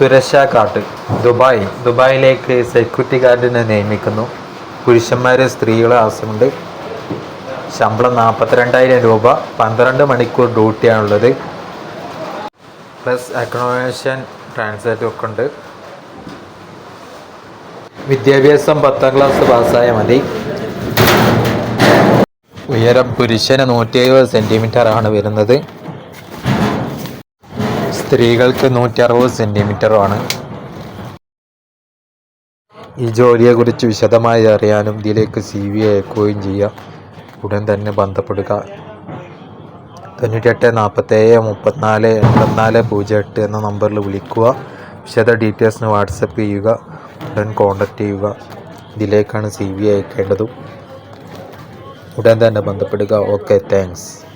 സുരക്ഷാ കാട്ട് ദുബായ്. ദുബായിലേക്ക് സെക്യൂരിറ്റി ഗാർഡിനെ നിയമിക്കുന്നു. പുരുഷന്മാർ സ്ത്രീകൾ ആവശ്യമുണ്ട്. ശമ്പളം നാൽപ്പത്തിരണ്ടായിരം രൂപ. പന്ത്രണ്ട് മണിക്കൂർ ഡ്യൂട്ടിയാണുള്ളത്. പ്ലസ് അക്കോമഡേഷൻ ട്രാൻസ്ലേറ്റ് ഒക്കെ ഉണ്ട്. വിദ്യാഭ്യാസം പത്താം ക്ലാസ് പാസ്സായാൽ മതി. ഉയരം പുരുഷന് നൂറ്റി എഴുപത് സെന്റിമീറ്റർ ആണ് വരുന്നത്. സ്ത്രീകൾക്ക് നൂറ്റി അറുപത് സെന്റിമീറ്ററുമാണ് ഈ ജോലിയെക്കുറിച്ച് വിശദമായി അറിയാനും ഇതിലേക്ക് സി വി അയക്കുകയും ചെയ്യുക ഉടൻ തന്നെ ബന്ധപ്പെടുക. തൊണ്ണൂറ്റെട്ട് നാൽപ്പത്തേഴ് മുപ്പത്തിനാല് എൺപത്തിനാല് പൂജ്യം എട്ട് എന്ന നമ്പറിൽ വിളിക്കുക. വിശദ ഡീറ്റെയിൽസിന് വാട്സപ്പ് ചെയ്യുക. ഉടൻ കോൺടാക്റ്റ് ചെയ്യുക. ഇതിലേക്കാണ് സി വി അയക്കേണ്ടതും. ഉടൻ തന്നെ ബന്ധപ്പെടുക. Okay thanks.